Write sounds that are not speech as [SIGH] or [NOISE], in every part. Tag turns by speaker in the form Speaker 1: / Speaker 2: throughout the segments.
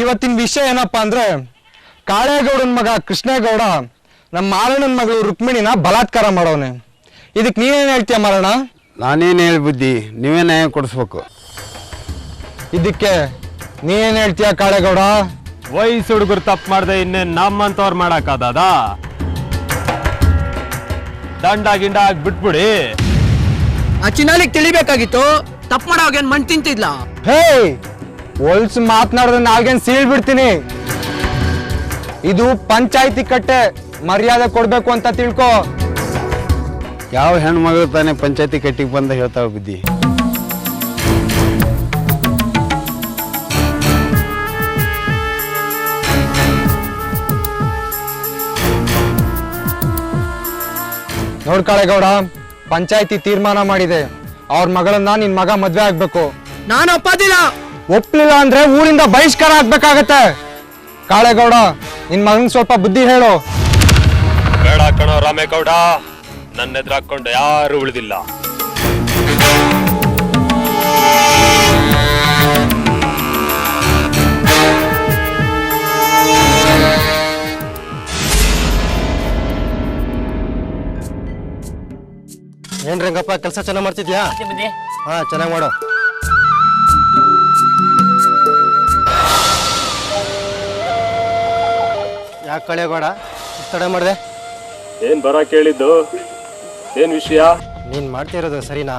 Speaker 1: ಇವತ್ತಿನ ವಿಷಯ ಏನಪ್ಪಾ ಅಂದ್ರೆ ಕಾಳೇಗೌಡನ ಮಗ ಕೃಷ್ಣೇಗೌಡ ನಮ್ಮ ಮಾರಣ್ಣನ ಮಗಳು ರುಕ್ಮಿಣಿನ ಬಲಾತ್ಕಾರ ಮಾಡೋನೆ. ಇದಕ್ಕೆ ನೀನೇನ್ ಹೇಳ್ತೀಯ ಮಾರಣ್ಣ
Speaker 2: ನಾನೇನು ಹೇಳಿ ಬುದ್ಧಿ ನೀವೇ ನ್ಯಾಯ ಕೊಡಿಸ್ಬೇಕು?
Speaker 1: ಇದಕ್ಕೆ ನೀನೇನ್ ಹೇಳ್ತೀಯ ಕಾಳೇಗೌಡ?
Speaker 3: ವಯಸ್ಸು ಹುಡುಗರು ತಪ್ಪು ಮಾಡ್ದೆ ಇನ್ನೇನು ನಮ್ಮಂತವ್ರು ಮಾಡಕ್ಕಾದ ದಂಡ ಗಿಂಡ ಆಗಿ ಬಿಟ್ಬಿಡಿ
Speaker 4: ಆ ಚಿನ್ನಾಲಿಗೆ ತಿಳಿಬೇಕಾಗಿತ್ತು ತಪ್ಪು ಮಾಡೋವಾಗ ಏನ್ ಮಣ್ ತಿಂತಿದ್ಲಾ?
Speaker 1: ಹೇ ಹೊಲ್ಸ್ ಮಾತನಾಡಿದ್ರೆ ನಾಲ್ಗೇನ್ ಸೀಳ್ ಬಿಡ್ತೀನಿ ಇದು ಪಂಚಾಯತಿ ಕಟ್ಟೆ. ಮರ್ಯಾದೆ ಕೊಡ್ಬೇಕು ಅಂತ ತಿಳ್ಕೊ.
Speaker 2: ಯಾವ ಹೆಣ್ಮಗಳು ತಾನೇ ಪಂಚಾಯತಿ ಕಟ್ಟಿಗೆ ಬಂದ ಹೇಳ್ತಾ ಬಿದ್ದಿ
Speaker 1: ನೋಡ್ಕಾಳೆ ಗೌಡ ಪಂಚಾಯತಿ ತೀರ್ಮಾನ ಮಾಡಿದೆ. ಅವ್ರ ಮಗಳನ್ನ ನಿನ್ ಮಗ ಮದ್ವೆ ಆಗ್ಬೇಕು.
Speaker 4: ನಾನು ಒಪ್ಪೋದಿಲ್ಲ!
Speaker 1: ಒಪ್ಲಿಲ್ಲ ಅಂದ್ರೆ ಊರಿಂದ ಬಹಿಷ್ಕಾರ ಆಗ್ಬೇಕಾಗತ್ತೆ. ಕಾಳೇಗೌಡ ನಿನ್ ಮಗನ್ ಸ್ವಲ್ಪ ಬುದ್ಧಿ ಹೇಳು.
Speaker 3: ಬೇಡ ಕಣೋ ರಾಮೇಗೌಡ ನನ್ನ ಎದುರು ಹಾಕೊಂಡು ಯಾರು ಉಳಿದಿಲ್ಲ.
Speaker 1: ಏನ್ ರಂಗಪ್ಪ ಕೆಲಸ ಚೆನ್ನಾಗ್ ಮಾಡ್ತಿದ್ಯಾ? ಹಾ ಚೆನ್ನಾಗ್ ಮಾಡು. ಯಾಕೆ ಕಳೆಗೋಡ ತಡ ಮಾಡಿದೆ.
Speaker 3: ಏನ್ ಬರ ಕೇಳಿದ್ದು? ಏನ್ ವಿಷಯ?
Speaker 1: ನೀನ್ ಮಾಡ್ತಿರೋದು ಸರಿನಾ?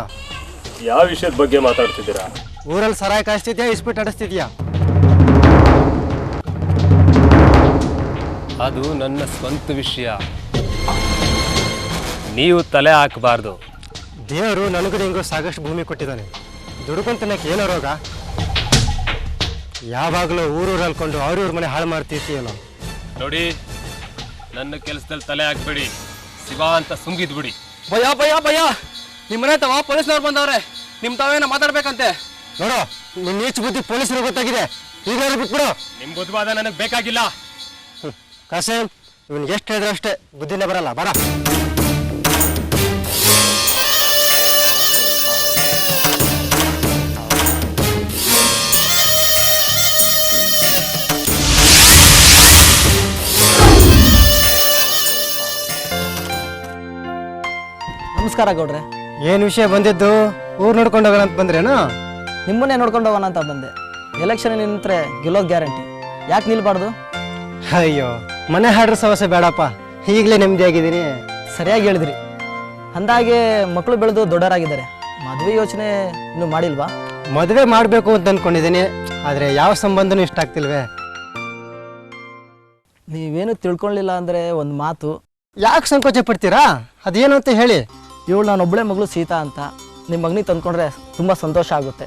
Speaker 3: ಯಾವ ವಿಷಯದ ಬಗ್ಗೆ ಮಾತಾಡ್ತಿದ್ದೀರಾ?
Speaker 1: ಊರಲ್ಲಿ ಸರಾಯಿ ಕಾಯಿಸ್ತಿದ್ಯಾ ಇಸ್ಪಿಟ್ ಆಡಿಸ್ತಿದ್ಯಾ?
Speaker 3: ಅದು ನನ್ನ ಸ್ವಂತ ವಿಷಯ. ನೀವು ತಲೆ ಹಾಕಬಾರ್ದು.
Speaker 1: ದೇವರು ನನಗೂ ನಿಂಗೂ ಸಾಕಷ್ಟು ಭೂಮಿ ಕೊಟ್ಟಿದ್ದಾನೆ. ದುಡ್ಕೊಂತನಕ್ಕೆ ಏನೋ ರೋಗ? ಯಾವಾಗಲೂ ಊರೂರು ಅಲ್ಕೊಂಡು ಅವ್ರವ್ರ ಮನೆ ಹಾಳು ಮಾಡ್ತಿರ್ತೀಯಲ್ಲ
Speaker 3: ನೋಡಿ ನನ್ನ ಕೆಲಸದಲ್ಲಿ ತಲೆ ಹಾಕ್ಬೇಡಿ. ಶಿವ ಅಂತ ಸುಂಗಿದ್ಬಿಡಿ
Speaker 4: ಭಯ ಭಯ ಭಯ. ನಿಮ್ಮನೆ ತವ ಪೊಲೀಸ್ನವ್ರು ಬಂದವ್ರೆ ನಿಮ್ ತಾವೇನ ಮಾತಾಡ್ಬೇಕಂತೆ?
Speaker 1: ನೋಡು ನಿನ್ನ ನೀಚ ಬುದ್ಧಿ ಪೊಲೀಸರು ಗೊತ್ತಾಗಿದೆ. ಈಗ ಬಿಟ್ಬಿಡು.
Speaker 3: ನಿಮ್ ಬುದ್ಧವಾದ ನನಗೆ ಬೇಕಾಗಿಲ್ಲ.
Speaker 1: ಕಸೇಮ್ ಇವನ್ಗೆ ಎಷ್ಟು ಹೇಳಿದ್ರೆ ಅಷ್ಟೇ. ಬುದ್ಧಿನೇ ಬರಲ್ಲ. ಬರ.
Speaker 5: ನಮಸ್ಕಾರ ಗೌಡ್ರೆ.
Speaker 1: ಏನು ವಿಷಯ ಬಂದಿದ್ದು? ಊರ್ ನೋಡ್ಕೊಂಡು ಹೋಗೋಣ ಅಂತ ಬಂದ್ರೇನು?
Speaker 5: ನಿಮ್ಮನ್ನೇ ನೋಡ್ಕೊಂಡು ಹೋಗೋಣ ಅಂತ ಬಂದೆ. ಎಲೆಕ್ಷನ್ ನಿಂತ್ರೆ ಗೆಲ್ಲೋದು ಗ್ಯಾರಂಟಿ ಯಾಕೆ ನಿಲ್ಬಾರ್ದು?
Speaker 1: ಅಯ್ಯೋ ಮನೆ ಹಾಡ್ರ ಸಮಸ್ಯೆ ಬೇಡಪ್ಪ. ಈಗಲೇ ನೆಮ್ಮದಿಯಾಗಿದ್ದೀನಿ
Speaker 5: ಸರಿಯಾಗಿ ಹೇಳಿದ್ರಿ. ಅಂದಾಗೆ ಮಕ್ಕಳು ಬೆಳೆದು ದೊಡ್ಡರಾಗಿದ್ದಾರೆ ಮದುವೆ ಯೋಚನೆ ಇನ್ನು ಮಾಡಿಲ್ವಾ?
Speaker 1: ಮದುವೆ ಮಾಡಬೇಕು ಅಂತ ಅಂದ್ಕೊಂಡಿದ್ದೀನಿ ಆದರೆ ಯಾವ ಸಂಬಂಧನೂ ಇಷ್ಟ ಆಗ್ತಿಲ್ವೇ?
Speaker 5: ನೀವೇನು ತಿಳ್ಕೊಳ್ಳಿಲ್ಲ ಅಂದರೆ ಒಂದು ಮಾತು.
Speaker 1: ಯಾಕೆ ಸಂಕೋಚ ಪಡ್ತೀರಾ? ಅದೇನು ಅಂತ ಹೇಳಿ.
Speaker 5: ಇವಳು ನಾನು ಒಬ್ಬಳೇ ಮಗಳು ಸೀತಾ ಅಂತ ನಿಮ್ಮ ಮಗನಿಗೆ ತಂದ್ಕೊಂಡ್ರೆ ತುಂಬ ಸಂತೋಷ ಆಗುತ್ತೆ.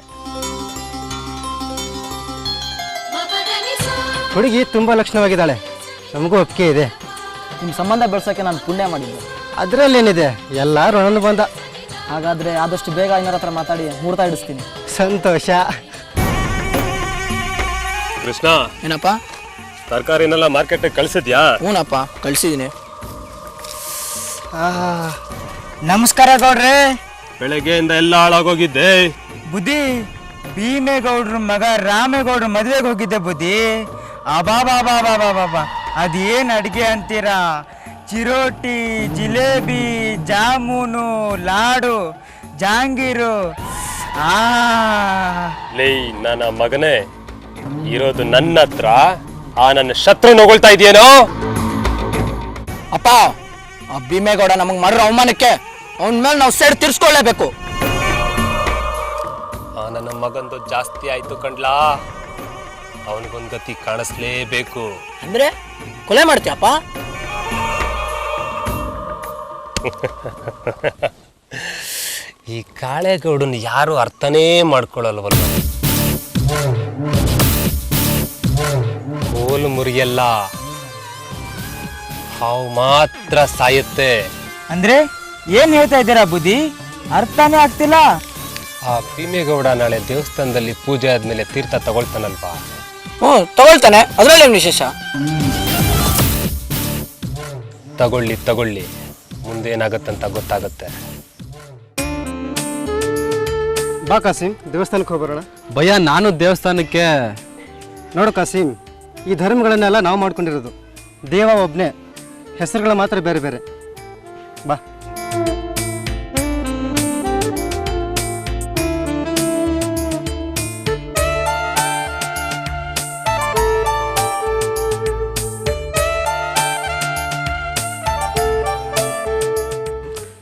Speaker 1: ಹುಡುಗಿ ತುಂಬ ಲಕ್ಷಣವಾಗಿದ್ದಾಳೆ. ನಮಗೂ ಒಪ್ಪಿಗೆ ಇದೆ.
Speaker 5: ನಿಮ್ಮ ಸಂಬಂಧ ಬೆಳ್ಸೋಕ್ಕೆ ನಾನು ಪುಣ್ಯ ಮಾಡಿದ್ದೆ.
Speaker 1: ಅದರಲ್ಲೇನಿದೆ ಎಲ್ಲ ನನ್ನ ಬಂದ.
Speaker 5: ಹಾಗಾದರೆ ಆದಷ್ಟು ಬೇಗ ಇನ್ನರ ಹತ್ರ ಮಾತಾಡಿ ಮುಹೂರ್ತ ಇಡಿಸ್ತೀನಿ.
Speaker 1: ಸಂತೋಷ.
Speaker 3: ಕೃಷ್ಣ.
Speaker 4: ಏನಪ್ಪ?
Speaker 3: ತರಕಾರಿನೆಲ್ಲ ಮಾರ್ಕೆಟ್ಗೆ ಕಳಿಸಿದ್ಯಾ?
Speaker 4: ಹ್ಞೂನಪ್ಪ ಕಳ್ಸಿದೀನಿ
Speaker 6: ನಮಸ್ಕಾರ ಗೌಡ್ರೆ.
Speaker 3: ಬೆಳಗ್ಗೆಯಿಂದ ಎಲ್ಲ ಹಾಳಾಗೋಗಿದ್ದೆ.
Speaker 6: ಬುದ್ಧಿ ಭೀಮೇಗೌಡ್ರ ಮಗ ರಾಮೇಗೌಡ್ರ ಮದುವೆಗೆ ಹೋಗಿದ್ದೆ ಬುದ್ಧಿ. ಅಬಾಬಾಬಾಬಾಬಾಬಾ. ಅದೇನು ಅಡುಗೆ ಅಂತೀರಾ? ಚಿರೋಟಿ ಜಿಲೇಬಿ ಜಾಮೂನು ಲಾಡು ಜಾಂಗೀರು. ಆ.
Speaker 3: ಲೇ ನನ್ನ ಮಗನೇ ಇರೋದು ನನ್ನ ಹತ್ರ ಆ ನನ್ನ ಶತ್ರು ನೋಗೊಳ್ತಾ ಇದೆಯೇನೋ?
Speaker 4: ಅಪ್ಪ ಆ ಭೀಮೇಗೌಡ ನಮಗೆ ಮಾಡಿರೋ ಅವಮಾನಕ್ಕೆ ಅವನ ಮೇಲೆ ನಾವು ಸೇಡ್ ತೀರ್ಸ್ಕೊಳ್ಳೇಬೇಕು.
Speaker 3: ಆ ನನ್ನ ಮಗಂದು ಜಾಸ್ತಿ ಆಯ್ತು ಕಂಡ್ಲಾ ಅವನಿಗೊಂದು ಗತಿ ಕಾಣಿಸ್ಲೇಬೇಕು.
Speaker 4: ಅಂದ್ರೆ ಕೊಲೆ ಮಾಡ್ತೀಯಪ್ಪ?
Speaker 3: ಈ ಕಾಳೆಗೌಡನ ಯಾರು ಅರ್ಥನೇ ಮಾಡ್ಕೊಳ್ಳಲ್ವಲ್ಲ ಕೋಲು ಮುರಿಯಲ್ಲ. ಹಾವು ಮಾತ್ರ ಸಾಯುತ್ತೆ.
Speaker 6: ಅಂದ್ರೆ ಏನ್ ಹೇಳ್ತಾ ಇದ್ದೀರಾ ಬುದ್ಧಿ? ಅರ್ಥನೇ ಆಗ್ತಿಲ್ಲ.
Speaker 3: ಆ ಭೀಮೇಗೌಡ ನಾಳೆ ದೇವಸ್ಥಾನದಲ್ಲಿ ಪೂಜೆ ಆದ್ಮೇಲೆ ತೀರ್ಥ ತಗೊಳ್ತಾನಲ್ವಾ?
Speaker 4: ಹ್ಞೂ ತಗೊಳ್ತಾನೆ. ಅದ್ರಲ್ಲಿ ಏನು ವಿಶೇಷ?
Speaker 3: ತಗೊಳ್ಳಿ ತಗೊಳ್ಳಿ. ಮುಂದೇನಾಗತ್ತಂತ ಗೊತ್ತಾಗತ್ತೆ.
Speaker 1: ಬಾ ಕಾಸಿಂ ದೇವಸ್ಥಾನಕ್ಕೆ ಹೋಗ್ಬರೋಣ.
Speaker 2: ಭಯ ನಾನು ದೇವಸ್ಥಾನಕ್ಕೆ
Speaker 1: ನೋಡು ಕಾಸಿಂ
Speaker 7: ಈ ಧರ್ಮಗಳನ್ನೆಲ್ಲ ನಾವು ಮಾಡ್ಕೊಂಡಿರೋದು. ದೇವ ಒಬ್ಬನೇ ಹೆಸರುಗಳು ಮಾತ್ರ ಬೇರೆ ಬೇರೆ. ಬಾ.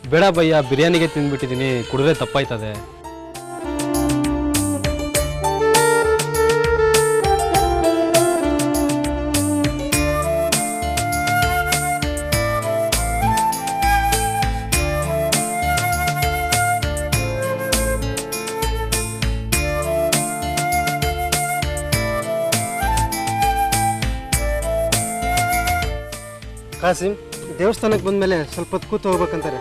Speaker 8: ಬೇಡ ಭಯ್ಯ ಬಿರಿಯಾನಿಗೆ ತಿಂದ್ಬಿಟ್ಟಿದ್ದೀನಿ ಕುಡಿದ್ರೆ ತಪ್ಪಾಯ್ತದೆ.
Speaker 7: ಕಾಸಿಂ ದೇವಸ್ಥಾನಕ್ಕೆ ಬಂದಮೇಲೆ ಸ್ವಲ್ಪ ಹೊತ್ತು ಕೂತು ಹೋಗ್ಬೇಕಂತಾರೆ.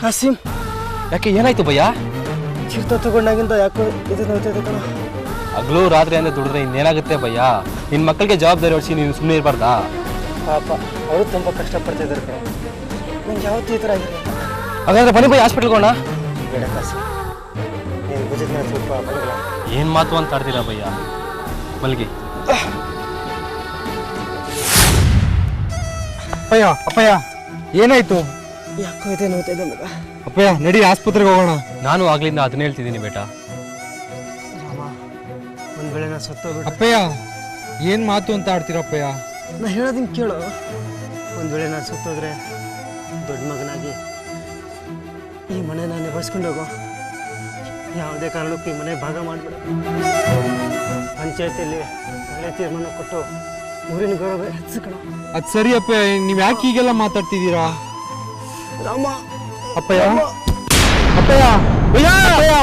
Speaker 7: ಕಾಸಿಂ.
Speaker 8: ಯಾಕೆ ಏನಾಯ್ತು ಭಯ್ಯ?
Speaker 7: ಚಿರ್ತ ತಗೊಂಡಾಗಿಂದ ಯಾಕೋ ಇದು ನೋಡ್ತಾ ಕಣ.
Speaker 8: ಹಗಲು ರಾತ್ರಿ ಅಂದ್ರೆ ದುಡಿದ್ರೆ ಇನ್ನೇನಾಗುತ್ತೆ ಭಯ್ಯ? ನಿನ್ನ ಮಕ್ಕಳಿಗೆ ಜವಾಬ್ದಾರಿ ಹೊಡಿಸಿ ನೀನು ಸುಮ್ಮನೆ ಇರಬಾರ್ದಾ?
Speaker 7: ಪಾಪ ಅವರು ತುಂಬ ಕಷ್ಟಪಡ್ತಿದ್ದಾರೆ ಕಣ. ನಂಗೆ ಯಾವತ್ತೂ ಈ ಥರ ಆಗಿರಲಿಲ್ಲ
Speaker 8: ಹಾಗಾದ್ರೆ ಬನ್ನಿ ಭಯ್ಯ ಹಾಸ್ಪಿಟ್ಲ್ಗೆ
Speaker 7: ಕಾಸಿಂ ನೀನು ಭುಜದ ಮೇಲೆ ಸ್ವಲ್ಪ
Speaker 8: ಏನು ಮಾತು ಅಂತ ಆಡ್ತೀರಾ ಭಯ್ಯ. ಮಲ್ಗಿ.
Speaker 1: ಅಪ್ಪಯ್ಯ ಅಪ್ಪಯ್ಯ ಏನಾಯ್ತು?
Speaker 7: ಯಾಕೋ ಇದೆ ಮಗ.
Speaker 1: ಅಪ್ಪಯ್ಯ ನಡಿ ಆಸ್ಪತ್ರೆಗೆ ಹೋಗೋಣ.
Speaker 8: ನಾನು ಆಗ್ಲಿಂದ ಅದನ್ನ ಹೇಳ್ತಿದ್ದೀನಿ ಬೇಟಾ.
Speaker 7: ಒಂದು ವೇಳೆ ನಾನು ಸತ್ತೋಗ್ಬಿಟ್ಟು
Speaker 1: ಅಪ್ಪಯ್ಯ ಏನ್ ಮಾತು ಅಂತ ಆಡ್ತೀರಪ್ಪಯ್ಯ
Speaker 7: ನಾ ಹೇಳೋದನ್ನ ಕೇಳು. ಒಂದು ವೇಳೆ ನಾನು ಸತ್ತೋದ್ರೆ ದೊಡ್ಡ ಮಗನಾಗಿ ಈ ಮನೆ ನಾನು ನಿಭಾಯಿಸ್ಕೊಂಡು ಹೋಗೋ. ಯಾವುದೇ ಕಾರಣಕ್ಕೂ ಈ ಮನೆ ಭಾಗ ಮಾಡಿಬಿಡ. ಪಂಚಾಯತಿಯಲ್ಲಿ ಒಳ್ಳೆ ತೀರ್ಮಾನ ಕೊಟ್ಟು ಊರಿನ ಗೌರವ ಹೆಚ್ಚಿಸ್ಕೊಳ
Speaker 1: ಅದು ಸರಿ ಅಪ್ಪ ನೀವು ಯಾಕೆ ಹೀಗೆಲ್ಲ ಮಾತಾಡ್ತಿದ್ದೀರಾ?
Speaker 7: ರಾಮ.
Speaker 1: ಅಪ್ಪಯ್ಯ? ಅಪ್ಪಯ್ಯ? ಅಪ್ಪಯ್ಯ?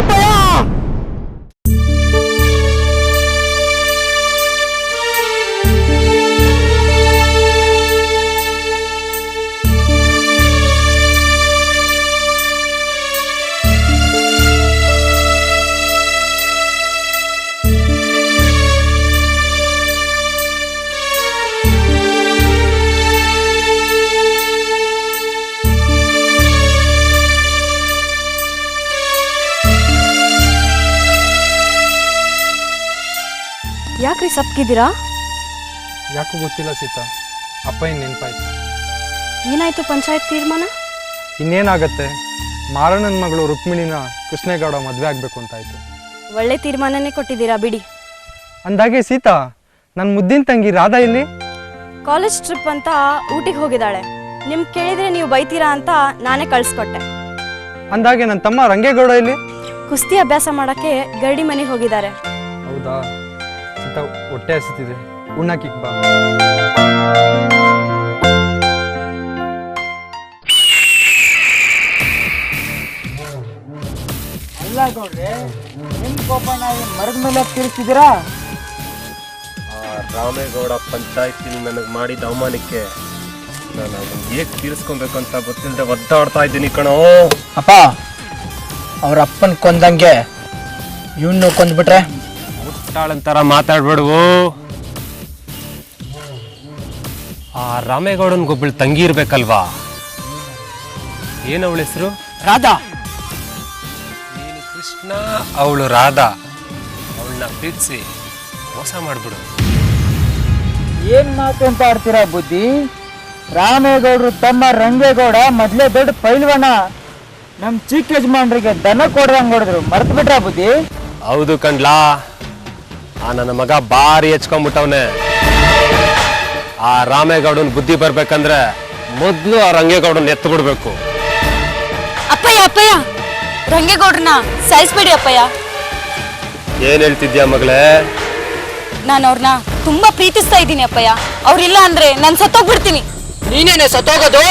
Speaker 1: ಅಪ್ಪಯ್ಯ?
Speaker 9: ಸಪ್ಗಿದ್ದೀರಾ
Speaker 1: ಯಾಕೋ ಗೊತ್ತಿಲ್ಲ ಸೀತಾ. ಅಪ್ಪ ಏನು ನೆನಪಾಯ್ತು?
Speaker 9: ಏನಾಯ್ತು ಪಂಚಾಯತ್ ತೀರ್ಮಾನ?
Speaker 1: ಇನ್ನೇನಾಗತ್ತೆ? ಮಾರಣ್ಣನ ಮಗಳು ರುಕ್ಮಿಣಿನ ಕೃಷ್ಣೇಗೌಡ ಮದ್ವೆ ಆಗ್ಬೇಕು ಅಂತಾಯ್ತು.
Speaker 9: ಒಳ್ಳೆ ತೀರ್ಮಾನನೇ ಕೊಟ್ಟಿದ್ದೀರಾ ಬಿಡಿ.
Speaker 1: ಅಂದಾಗೆ ಸೀತಾ ನನ್ನ ಮುದ್ದಿನ ತಂಗಿ ರಾಧಾ ಇಲ್ಲಿ
Speaker 9: ಕಾಲೇಜ್ ಟ್ರಿಪ್ ಅಂತ ಊಟಿಗೆ ಹೋಗಿದ್ದಾಳೆ. ನಿಮ್ ಕೇಳಿದ್ರೆ ನೀವು ಬೈತೀರಾ ಅಂತ ನಾನೇ ಕಳ್ಸ್ಕೊಟ್ಟೆ.
Speaker 1: ಅಂದಾಗೆ ನನ್ನ ತಮ್ಮ ರಂಗೇಗೌಡ ಇಲ್ಲಿ
Speaker 9: ಕುಸ್ತಿ ಅಭ್ಯಾಸ ಮಾಡಕ್ಕೆ ಗರಡಿ ಮನೆಗೆ ಹೋಗಿದ್ದಾರೆ.
Speaker 1: ಹೌದಾ? ಸೀತಾ ಹೊಟ್ಟೆ ಹಸಿತಿದೆ. ಉಣ್ಣಕ್ಕಿಕ್ ಬಾ.
Speaker 6: ಇಲ್ಲ ಗೌಡ್ರೆ ನಿಮ್ ಕೋಪನ ಮರದ ಮೇಲೆ ತಿರ್ಸಿದಿರಾ
Speaker 3: ಆ ರಾಮೇಗೌಡ ಪಂಚಾಯತಿ ನನಗೆ ಮಾಡಿದ ಅವಮಾನಕ್ಕೆ ನಾನು ಅದನ್ನ ಹೇಗೆ ತೀರಿಸ್ಕೊಬೇಕು ಅಂತ ಗೊತ್ತಿಲ್ಲದೆ ಒದ್ದಾಡ್ತಾ ಇದ್ದೀನಿ ಕಣೋ.
Speaker 4: ಅಪ್ಪ ಅವ್ರ ಅಪ್ಪನ ಕೊಂದಂಗೆ ಇವನು ಕೊಂದ್ಬಿಟ್ರೆ
Speaker 3: ಮುಟ್ಟಾಳಂತರ ಮಾತಾಡ್ಬೇಡವು. ಆ ರಾಮೇಗೌಡನ್ಗೊಬ್ಬಳು ತಂಗಿ ಇರ್ಬೇಕಲ್ವಾ? ಏನವಳ ಹೆಸರು?
Speaker 4: ರಾಧಾ.
Speaker 3: ನೀನು ಕೃಷ್ಣ ಅವಳು ರಾಧಾ. ಅವಳನ್ನ ಪ್ರೀತಿಸಿ ಮೋಸ ಮಾಡ್ಬಿಡು.
Speaker 6: ಏನ್ ಮಾತು ಅಂತ ಆಡ್ತೀರಾ ಬುದ್ಧಿ? ರಾಮೇಗೌಡರು ತಮ್ಮ ರಂಗೇಗೌಡ ಮೊದ್ಲೇ ದೊಡ್ಡ ಪೈಲ್ವಾನ. ನಮ್ ಚಿಕ್ಕ ಯಜಮಾನ್ರಿಗೆ ದನ ಕೊಡ್ರಂಗ್ ಹೊಡೆದ್ರು. ಮರ್ತು ಬಿಟ್ರ ಬುದ್ಧಿ?
Speaker 3: ಹೌದು ಕಣ್ಲಾ ಆ ನನ್ನ ಮಗ ಬಾರಿ ಹೆಚ್ಕೊಂಡ್ಬಿಟ್ಟವನೆ ಆ ರಾಮೇಗೌಡನ್ ಬುದ್ಧಿ ಬರ್ಬೇಕಂದ್ರೆ ಮೊದ್ಲು ಆ ರಂಗೇಗೌಡನ್ ಎತ್ತು ಬಿಡ್ಬೇಕು
Speaker 9: ಅಪ್ಪಯ್ಯ ಅಪ್ಪಯ್ಯ ರಂಗೇಗೌಡ್ರನ್ನ ಸಾಯಿಸ್ಬೇಡಿ ಅಪ್ಪಯ್ಯ.
Speaker 3: ಏನ್ ಹೇಳ್ತಿದ್ಯಾ ಮಗಳೇ?
Speaker 9: ನಾನು ಅವ್ರನ್ನ ತುಂಬಾ ಪ್ರೀತಿಸ್ತಾ ಇದ್ದೀನಿ ಅಪ್ಪಯ್ಯ. ಅವ್ರಿಲ್ಲ ಅಂದ್ರೆ ನಾನು ಸತ್ತೋಗ್ಬಿಡ್ತೀನಿ.
Speaker 4: ನೀನೇನೆ ಸತ್ತೋಗೋದು?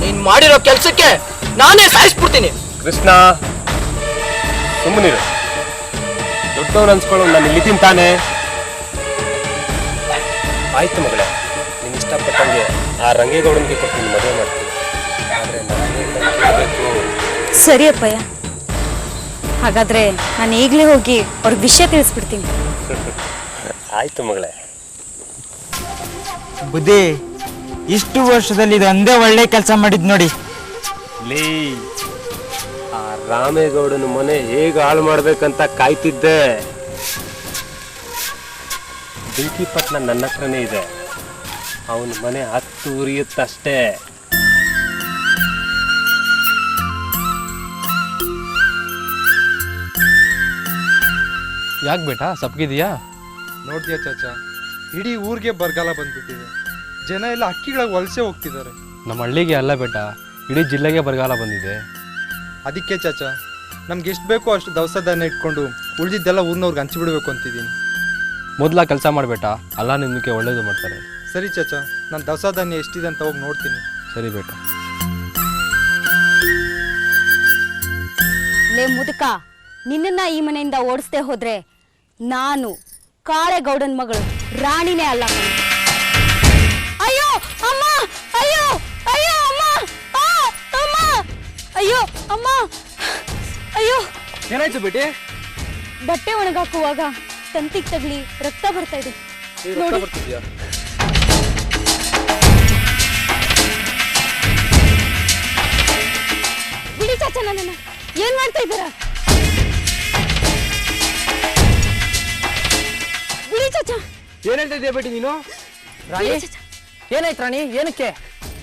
Speaker 4: ನೀನ್ ಮಾಡಿರೋ ಕೆಲ್ಸಕ್ಕೆ ನಾನೇ ಸಾಯಿಸ್ಬಿಡ್ತೀನಿ.
Speaker 3: ಕೃಷ್ಣ ಸುಮ್ಮನಿರು ದೊಡ್ಡವನ್ ಅನ್ಸ್ಕೊಳ್ಳೋ ನಾನು ಇಲ್ಲಿ ತಿಂತಾನೆ ಆಯ್ತು ಮಗಳೇ ನೀನು ಇಷ್ಟಪಟ್ಟಂಗೆ ಆ ರಂಗೇಗೌಡನಿಗೆ ಕೊಟ್ಟು ಮದುವೆ ಮಾಡ್ತೀನಿ. ಆದ್ರೆ ನಾನು ಕೇಳಬೇಕು.
Speaker 9: ಸರಿ ಅಪ್ಪಯ್ಯ. ಹಾಗಾದ್ರೆ ನಾನು ಈಗಲೇ ಹೋಗಿ ಅವ್ರ ವಿಷಯ ತಿಳಿಸ್ಬಿಡ್ತೀನಿ. [LAUGHS]
Speaker 3: ಆಯ್ತು ಮಗಳೇ.
Speaker 6: ಬುದ್ಧಿ ಇಷ್ಟು ವರ್ಷದಲ್ಲಿ ಇದು ಒಂದೇ ಒಳ್ಳೆ ಕೆಲಸ ಮಾಡಿದ್ ನೋಡಿ.
Speaker 3: ಲೇ ರಾಮೇಗೌಡನ ಮನೆ ಹೇಗೆ ಹಾಳು ಮಾಡ್ಬೇಕಂತ ಕಾಯ್ತಿದ್ದೆ. ಬೆಂಕಿ ಪಟ್ನ ನನ್ನ ಹತ್ರನೇ ಇದೆ. ಅವನ ಮನೆ ಹತ್ತು ಉರಿಯುತ್ತಷ್ಟೇ.
Speaker 8: ಯಾಕೆ ಬೇಟ ಸಪ್ಗಿದೆಯಾ?
Speaker 1: ನೋಡ್ತೀಯ ಚಾಚಾ ಇಡೀ ಊರಿಗೆ ಬರಗಾಲ ಬಂದ್ಬಿಟ್ಟಿದೆ. ಜನ ಎಲ್ಲ ಅಕ್ಕಿಗಳಿಗೆ ವಲಸೆ ಹೋಗ್ತಿದ್ದಾರೆ.
Speaker 8: ನಮ್ಮ ಹಳ್ಳಿಗೆ ಅಲ್ಲ ಬೇಟ ಇಡೀ ಜಿಲ್ಲೆಗೆ ಬರಗಾಲ ಬಂದಿದೆ.
Speaker 1: ಅದಕ್ಕೆ ಚಾಚ ನಮ್ಗೆ ಎಷ್ಟು ಬೇಕೋ ಅಷ್ಟು ದವಸ ಧಾನ್ಯ ಇಟ್ಕೊಂಡು ಉಳಿದಿದ್ದೆಲ್ಲ ಊರಿನವ್ರಿಗೆ ಹಂಚಿಬಿಡ್ಬೇಕು ಅಂತಿದ್ದೀನಿ.
Speaker 8: ಮೊದಲ ಕೆಲಸ ಮಾಡಬೇಟ ಅಲ್ಲ ನಿಮಗೆ ಒಳ್ಳೇದು ಮಾಡ್ತಾರೆ.
Speaker 1: ಸರಿ ಚಾಚ ನಾನು ದವಸ ಧಾನ್ಯ ಎಷ್ಟಿದೆ ಅಂತ ಹೋಗಿ ನೋಡ್ತೀನಿ.
Speaker 8: ಸರಿ ಬೇಟ.
Speaker 9: ಲೇ ಮುದುಕ ನಿನ್ನನ್ನ ಈ ಮನೆಯಿಂದ ಓಡಿಸ್ದೆ ಹೋದ್ರೆ ನಾನು ಕಾಳೆಗೌಡನ್ ಮಗಳು ರಾಣಿನೇ ಅಲ್ಲ. ಅಯ್ಯೋ ಅಮ್ಮ ಅಯ್ಯೋ! ಅಯ್ಯೋ ಅಮ್ಮ. ಅಯ್ಯೋ.
Speaker 8: ಏನಾಯ್ತು ಬೇಟಿ?
Speaker 9: ಬಟ್ಟೆ ಒಣಗಾಕುವಾಗ ತಂತಿಗೆ ತಗಲಿ ರಕ್ತ ಬರ್ತಾ ಇದೆ. ನೋಡಿ. ಬಿಡಿ ಚಾಚಾ ನನ್ನನ್ನ. ಏನ್ ಮಾಡ್ತಾ ಇದ್ದೀರಾ? ಬಿಡಿ ಚಾಚಾ.
Speaker 8: ಏನ್ ಹೇಳ್ತಾ ಇದೀಯ ಬೇಟಿ ನೀನು?
Speaker 4: ರಾಣಿ? ಏನಾಯ್ತು ರಾಣಿ? ಏನಕ್ಕೆ?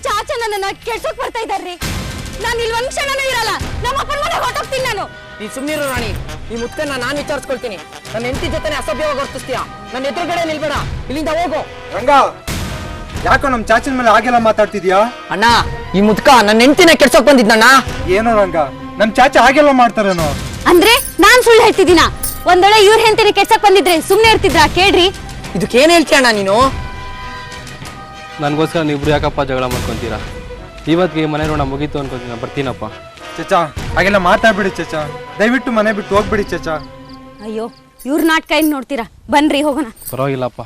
Speaker 9: ಚಾಚಾ ನನ್ನನ್ನ ಕೆಡ್ಸೋಕ್ ಬರ್ತಾ ಇದ್ದಾರ್ರಿ. ನಾನು ಇಲ್ಲಿ ಒಂದ್ ಕ್ಷಣನೂ ಇರಲ್ಲ. ನಮ್ಮ ಅಪ್ಪನ ಮನೆ ಹೊರಟೋಗ್ತೀನಿ ನಾನು.
Speaker 4: ನೀ ಸುಮ್ಮನಿರು ರಾಣಿ. ಈ ಮುತ್ತನ್ನ ನಾನು ವಿಚಾರಿಸ್ಕೊಳ್ತೀನಿ. ನನ್ನ ಹೆಂಡತಿ ಜೊತೆ ಅಸಭ್ಯವಾಗಿ ವರ್ತಿಸ್ತೀಯ. ನನ್ನ ಎದುರುಗಡೆ ನಿಲ್ಬೇಡ. ಇಲ್ಲಿಂದ ಹೋಗು.
Speaker 1: ರಂಗ ಯಾಕೋ ನಮ್ಮ ಚಾಚಿನ ಮೇಲೆ ಹಾಗೆಲ್ಲ ಮಾತಾಡ್ತಿದ್ಯಾ?
Speaker 4: ಅಣ್ಣ ಈ ಮುದ್ಕ ನನ್ನ ಹೆಂಡತಿನ ಕೆಡ್ಸೋಕ್ ಬಂದಿದ್ನಣ್ಣ
Speaker 1: ಏನೋ ರಂಗ ನಮ್ ಚಾಚ ಹಾಗೆಲ್ಲ ಮಾಡ್ತಾರೇನೋ?
Speaker 9: ಅಂದ್ರೆ ನಾನ್ ಸುಳ್ಳು ಹೇಳ್ತಿದ್ದೀನ? ಒಂದೊಳೆ ಇವ್ರ ಹೆಂಡತಿನ ಕೆಡ್ಸಕ್ ಬಂದಿದ್ರೆ ಸುಮ್ನೆ ಇರ್ತಿದ್ರಾ? ಕೇಳ್ರಿ.
Speaker 4: ಇದಕ್ಕೇನ್ ಹೇಳ್ತೀಯಣ್ಣ ಹೇಳ್ತೀಯ ಅಣ್ಣ ನೀನು?
Speaker 8: ನನಗೋಸ್ಕರ ನೀವಿಬ್ರು ಯಾಕಪ್ಪ ಜಗಳ ಮಾಡ್ಕೊಂತೀರಾ? ಇವತ್ತಿಗೆ ಈ ಮನೆ ನೋಡ ಮುಗೀತು ಅನ್ಕೋತೀನಿ ನಾನು ಬರ್ತೀನಪ್ಪ.
Speaker 1: ಚಚಾ ಹಾಗೆಲ್ಲ ಮಾತಾಡ್ಬಿಡಿ ಚಚಾ. ದಯವಿಟ್ಟು ಮನೆ ಬಿಟ್ಟು ಹೋಗ್ಬಿಡಿ ಚಚಾ.
Speaker 9: ಅಯ್ಯೋ ಇವ್ರ ನಾಟಕ ಏನ್ ನೋಡ್ತೀರಾ? ಬನ್ರಿ ಹೋಗೋಣ.
Speaker 8: ಪರವಾಗಿಲ್ಲಪ್ಪ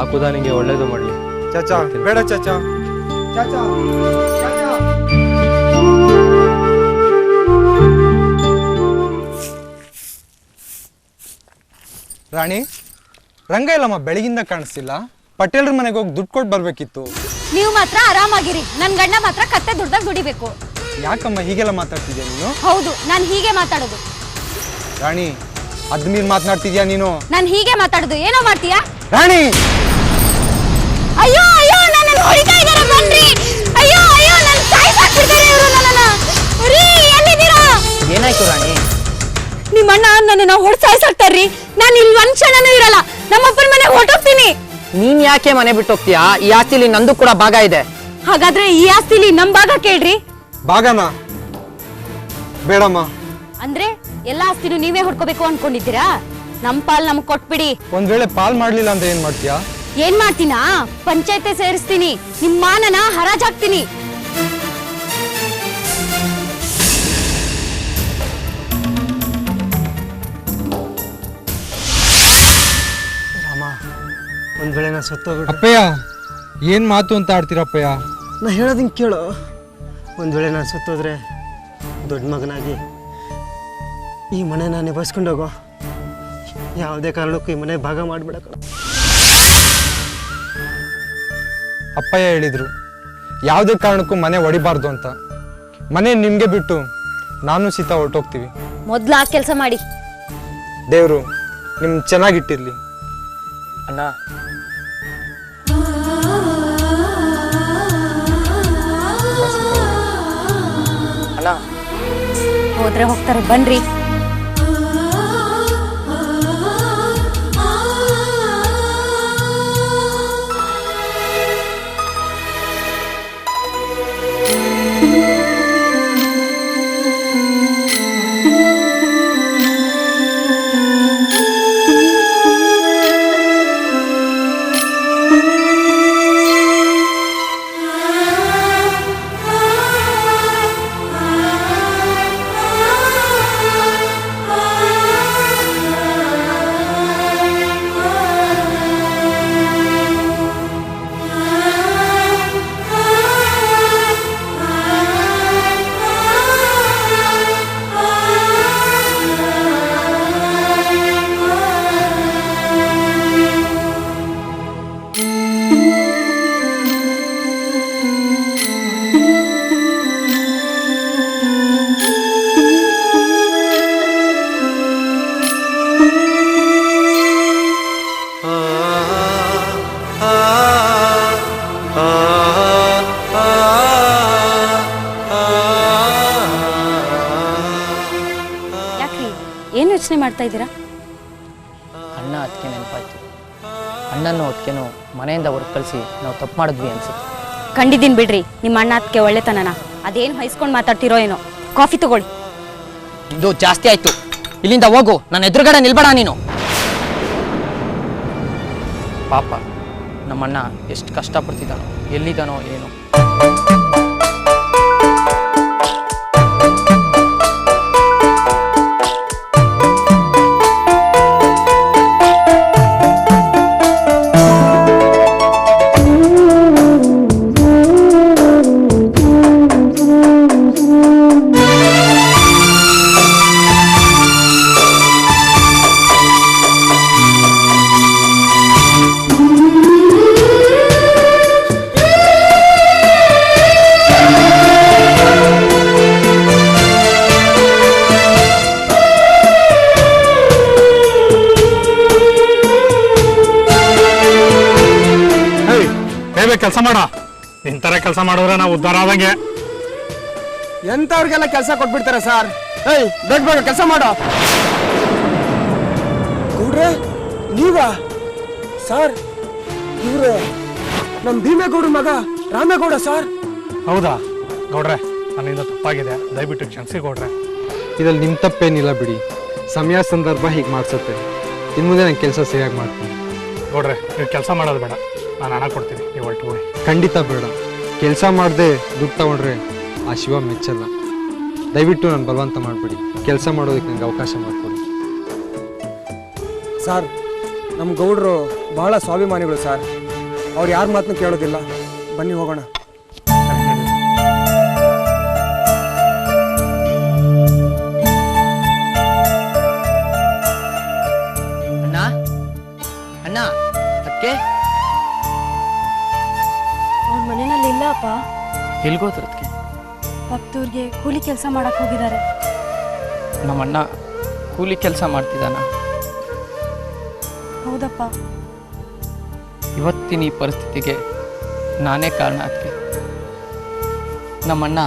Speaker 8: ಆ ಕುದ ನಿಂಗೆ ಒಳ್ಳೇದು ಮಾಡಲಿ.
Speaker 1: ಚಚಾ ಬೇಡ ಚಚಾ. ಚಾಚಾ ಚಾಚಾ. ರಾಣಿ ರಂಗ ಇಲ್ಲಮ್ಮ ಬೆಳಗಿಂದ ಕಾಣಿಸ್ತಿಲ್ಲ? ಪಟೇಲ್ರ ಮನೆಗೆ ಹೋಗಿ ದುಡ್ಡು ಕೊಟ್ಟು ಬರ್ಬೇಕಿತ್ತು.
Speaker 9: ನೀವು ಮಾತ್ರ ಆರಾಮಾಗಿರಿ. ನನ್ ಗಂಡ ಮಾತ್ರ ಕತ್ತೆ ದುಡ್ದಾಗ ದುಡಿಬೇಕು.
Speaker 1: ಯಾಕಮ್ಮ ಹೀಗೆಲ್ಲ ಮಾತಾಡ್ತಿದ್ಯಾ ನೀನು?
Speaker 9: ಹೌದು ನಾನು ಹೀಗೆ ಮಾತಾಡೋದು.
Speaker 1: ರಾಣಿ ಅದ್ಮೀರ್ ಮಾತನಾಡ್ತಿದ್ಯಾ ನೀನು?
Speaker 9: ನಾನು ಹೀಗೆ ಮಾತಾಡೋದು. ಏನೋ ಮಾಡ್ತೀಯಾ?
Speaker 1: ರಾಣಿ!
Speaker 9: ಅಯ್ಯೋ ಅಯ್ಯೋ ನನ್ನ ಹೊಡಿತಾ ಇದ್ದಾರೆ ಬನ್ರಿ. ಅಯ್ಯೋ ಅಯ್ಯೋ ನನ್ನ ಸಾಯಿಸಾಕ್ಬಿಡ್ತಾರೆ ಇವರು ನನ್ನನ್ನ. ರೀ ಎಲ್ಲಿದ್ದೀರಾ?
Speaker 4: ಏನಾಯ್ತು ರಾಣಿ?
Speaker 9: ನಿಮ್ಮ ಅಣ್ಣ ನನ್ನನ್ನ ಹೊಡ್ಸಾಯಿಸಾಕ್ತಾರ್ರಿ. ನಾನು ಇಲ್ಲಿ ಒಂದ್ ಕ್ಷಣನೂ ಇರಲ್ಲ. ನಮ್ಮಪ್ಪನ ಮನೆ ಹೊರಟೋಗ್ತೀನಿ.
Speaker 4: ನೀನ್ ಯಾಕೆ ಮನೆ ಬಿಟ್ಟು ಹೋಗ್ತೀಯಾ ಈ ಆಸ್ತಿಲಿ ನಂದು ಕೂಡ ಭಾಗ ಇದೆ.
Speaker 9: ಹಾಗಾದ್ರೆ ಈ ಆಸ್ತಿಲಿ ನಮ್ ಭಾಗ ಕೇಳ್ರಿ.
Speaker 1: ಭಾಗಮ್ಮ ಬೇಡಮ್ಮ.
Speaker 9: ಅಂದ್ರೆ ಎಲ್ಲಾ ಆಸ್ತಿನೂ ನೀವೇ ಹೊಡ್ಕೋಬೇಕು ಅನ್ಕೊಂಡಿದ್ದೀರಾ? ನಮ್ ಪಾಲ್ ನಮ್ಗ್ ಕೊಟ್ಬಿಡಿ.
Speaker 1: ಒಂದ್ ವೇಳೆ ಪಾಲ್ ಮಾಡ್ಲಿಲ್ಲ ಅಂದ್ರೆ ಏನ್ ಮಾಡ್ತೀಯಾ?
Speaker 9: ಏನ್ ಮಾಡ್ತೀನಾ? ಪಂಚಾಯತೆ ಸೇರಿಸ್ತೀನಿ. ನಿಮ್ ಮಾನನ ಹರಾಜಾಕ್ತೀನಿ
Speaker 7: ಸತ್ತೋಗ್ಬಿಟ್ರೆ.
Speaker 1: ಅಪ್ಪಯ್ಯ ಏನ್ ಮಾತು ಅಂತ ಆಡ್ತೀರಪ್ಪಯ್ಯ
Speaker 7: ನಾ ಹೇಳೋದಿನ್ ಕೇಳು. ಒಂದು ವೇಳೆ ನಾನು ಸತ್ತೋದ್ರೆ ದೊಡ್ಡ ಮಗನಾಗಿ ಈ ಮನೆ ನಿಭಾಯಿಸ್ಕೊಂಡು ಹೋಗೋ. ಯಾವುದೇ ಕಾರಣಕ್ಕೂ ಈ ಮನೆ ಭಾಗ ಮಾಡಿಬಿಡ
Speaker 1: ಅಪ್ಪಯ್ಯ ಹೇಳಿದ್ರು ಯಾವುದೇ ಕಾರಣಕ್ಕೂ ಮನೆ ಒಡಿಬಾರ್ದು ಅಂತ. ಮನೆ ನಿಮ್ಗೆ ಬಿಟ್ಟು ನಾನು ಸೀತಾ ಹೊರಟೋಗ್ತೀವಿ.
Speaker 9: ಮೊದ್ಲು ಆ ಕೆಲಸ ಮಾಡಿ.
Speaker 1: ದೇವ್ರು ನಿಮ್ ಚೆನ್ನಾಗಿಟ್ಟಿರ್ಲಿ
Speaker 4: ಅಣ್ಣ
Speaker 9: ಹೋದ್ರೆ ಹೋಗ್ತಾರೆ. ಬನ್ರಿ.
Speaker 4: ಅಣ್ಣನ ಅದಕ್ಕೇನು ಮನೆಯಿಂದ ಹೊರಗೆ ಕಳಿಸಿ ನಾವು ತಪ್ಪು ಮಾಡಿದ್ವಿ ಅನ್ಸುತ್ತೆ.
Speaker 9: ಕಂಡಿದ್ದೀನಿ ಬಿಡ್ರಿ ನಿಮ್ಮ ಅಣ್ಣ ಅದಕ್ಕೆ ಒಳ್ಳೆತನನ. ಅದೇನು ಹೊಯ್ಸ್ಕೊಂಡು ಮಾತಾಡ್ತಿರೋ ಏನೋ. ಕಾಫಿ ತಗೊಳ್ಳಿ.
Speaker 4: ಇದು ಜಾಸ್ತಿ ಆಯ್ತು. ಇಲ್ಲಿಂದ ಹೋಗು ನನ್ನ ಎದುರುಗಡೆ ನಿಲ್ಬೇಡ ನೀನು. ಪಾಪ ನಮ್ಮಣ್ಣ ಎಷ್ಟು ಕಷ್ಟಪಡ್ತಿದ್ದಾನೋ ಎಲ್ಲಿದ್ದಾನೋ ಏನೋ.
Speaker 10: ಮಾಡ. ಇಂಥರ ಕೆಲಸ ಮಾಡಿದ್ರೆ ನಾವು ಉದ್ಧಾರ ಆದಂಗೆ.
Speaker 1: ಎಂತವ್ರಿಗೆಲ್ಲ ಕೆಲಸ ಕೊಟ್ಬಿಡ್ತಾರೆ ಸರ್? ಏಯ್ ದೊಡ್ಡ ಬೇಡ ಕೆಲಸ ಮಾಡೋ.
Speaker 6: ಗೌಡ್ರೆ ನೀವಾ? ಸರ್ ಇವ್ರೆ ನಮ್ ಭೀಮೇಗೌಡ ಮಗ ರಾಮೇಗೌಡ ಸರ್.
Speaker 10: ಹೌದಾ? ಗೌಡ್ರೆ ನನ್ನಿಂದ ತಪ್ಪಾಗಿದೆ. ದಯವಿಟ್ಟು ಕ್ಷಮಿಸಿ ಗೌಡ್ರೆ.
Speaker 1: ಇದ್ರಲ್ಲಿ ನಿಮ್ಮ ತಪ್ಪೇನಿಲ್ಲ ಬಿಡಿ. ಸಮಯ ಸಂದರ್ಭ ಹೀಗೆ ಮಾಡ್ಸತ್ತೆ. ಇನ್ನು ಮುಂದೆ ನಾನು ಕೆಲಸ ಸರಿಯಾಗಿ ಮಾಡ್ತೀನಿ.
Speaker 10: ಗೌಡ್ರೆ ನೀವು ಕೆಲಸ ಮಾಡೋದು ಬೇಡ. ನಾನು ಹಣ ಕೊಡ್ತೀನಿ ನೀವು ಹೊರಟು ಹೋಗಿ
Speaker 1: ಖಂಡಿತ ಬೇಡ. ಕೆಲಸ ಮಾಡದೆ ದುಡ್ಡು ತಗೊಂಡ್ರೆ ಆ ಶಿವ ಮೆಚ್ಚಲ್ಲ. ದಯವಿಟ್ಟು ನಾನು ಬಲವಂತ ಮಾಡಿಬಿಡಿ. ಕೆಲಸ ಮಾಡೋದಕ್ಕೆ ನನಗೆ ಅವಕಾಶ ಮಾಡಿಕೊಡಿ.
Speaker 6: ಸರ್ ನಮ್ಮ ಗೌಡರು ಬಹಳ ಸ್ವಾಭಿಮಾನಿಗಳು ಸರ್. ಅವ್ರು ಯಾರ ಮಾತನ್ನು ಕೇಳೋದಿಲ್ಲ. ಬನ್ನಿ ಹೋಗೋಣ.
Speaker 4: ಎಲ್ಗೋದ್ರು ಅದಕ್ಕೆ
Speaker 9: ಭಕ್ತವ್ರಿಗೆ ಕೂಲಿ ಕೆಲಸ ಮಾಡಕ್ ಹೋಗಿದ್ದಾರೆ.
Speaker 4: ನಮ್ಮಣ್ಣ ಕೂಲಿ ಕೆಲಸ ಮಾಡ್ತಿದ್ದಾನ
Speaker 9: ಹೌದಪ್ಪ.
Speaker 4: ಇವತ್ತಿನ ಈ ಪರಿಸ್ಥಿತಿಗೆ ನಾನೇ ಕಾರಣ ಅದಕ್ಕೆ ನಮ್ಮಣ್ಣ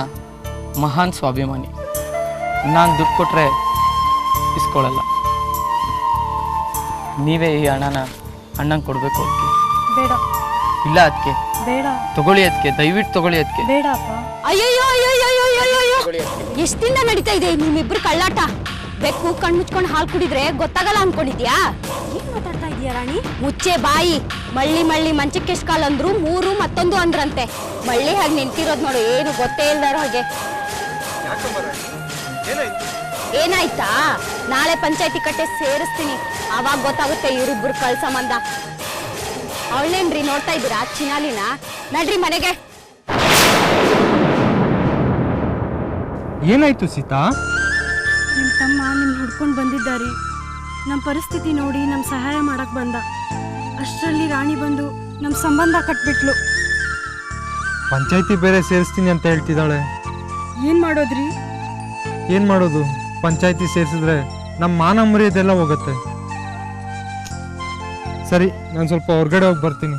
Speaker 4: ಮಹಾನ್ ಸ್ವಾಭಿಮಾನಿ. ನಾನು ದುಡ್ಡು ಕೊಟ್ಟರೆ ಇಸ್ಕೊಳ್ಳಲ್ಲ ನೀವೇ ಈ ಹಣನ ಅಣ್ಣಂಗೆ ಕೊಡಬೇಕು ಅದಕ್ಕೆ
Speaker 9: ಬೇಡ.
Speaker 4: ಇಲ್ಲ ಅದಕ್ಕೆ
Speaker 9: ಬೇಡ.
Speaker 4: ತಗೊಳ್ಳಿ ಅದಕ್ಕೆ ದಯವಿಟ್ಟು ತಗೊಳ್ಳಿ ಅದಕ್ಕೆ
Speaker 9: ಬೇಡ ಅಪ್ಪ ಅಯ್ಯಯ್ಯೋ ಎಷ್ಟಿಂದ ನಡೀತಾ ಇದೆ ನಿಮ್ಮಿಬ್ರು ಕಳ್ಳಾಟ? ಬೆಕ್ಕು ಕಣ್ಣು ಮುಚ್ಕೊಂಡು ಹಾಲು ಕುಡಿದ್ರೆ ಗೊತ್ತಾಗಲ್ಲ ಅನ್ಕೊಂಡಿದ್ಯಾ? ಏನ್ ಮಾತಾಡ್ತಾ ಇದೀಯ ರಾಣಿ? ಮುಚ್ಚೆ ಬಾಯಿ. ಮಳ್ಳಿ ಮಳ್ಳಿ ಮಂಚಕ್ಕೆಷ್ಟು ಕಾಲ್ ಅಂದ್ರು ಮೂರು ಮತ್ತೊಂದು ಅಂದ್ರಂತೆ. ಮಳ್ಳಿ ಹಾಗೆ ನಿಂತಿರೋದ್ ನೋಡು ಏನು ಗೊತ್ತೇ ಇಲ್ದಾರ ಹಾಗೆ. ಏನಾಯ್ತಾ? ನಾಳೆ ಪಂಚಾಯತಿ ಕಟ್ಟೆ ಸೇರಿಸ್ತೀನಿ. ಅವಾಗ ಗೊತ್ತಾಗುತ್ತೆ ಇವರಿಬ್ರು ಕಳ್ ಸಂಬಂಧ. ಅವಳೇನ್ರಿ ನೋಡ್ತಾ ಇದ್ದೀರಾ? ಚಿನಾಲಿನ? ನಡ್ರಿ ಮನೆಗೆ.
Speaker 1: ಏನಾಯ್ತು ಸೀತಾ?
Speaker 9: ನಿಮ್ಮ ತಮ್ಮ ನಿಮ್ಮ ಹುಡ್ಕೊಂಡ್ ಬಂದಿದ್ದಾರೆ. ನಮ್ಮ ಪರಿಸ್ಥಿತಿ ನೋಡಿ ನಮ್ಮ ಸಹಾಯ ಮಾಡಕ್ ಬಂದ. ಅಷ್ಟರಲ್ಲಿ ರಾಣಿ ಬಂದು ನಮ್ಮ ಸಂಬಂಧ ಕಟ್ಬಿಟ್ಲು.
Speaker 1: ಪಂಚಾಯತಿ ಬೇರೆ ಸೇರಿಸ್ತೀನಿ ಅಂತ ಹೇಳ್ತಿದ್ದಾಳೆ.
Speaker 9: ಏನ್ ಮಾಡೋದ್ರಿ?
Speaker 1: ಏನು ಮಾಡೋದು? ಪಂಚಾಯತಿ ಸೇರಿಸಿದ್ರೆ ನಮ್ಮ ಮಾನ ಮರ್ಯಾದೆಲ್ಲ ಹೋಗುತ್ತೆ. ಸರಿ ನಾನು ಸ್ವಲ್ಪ ಹೊರಗಡೆ ಹೋಗಿ ಬರ್ತೀನಿ.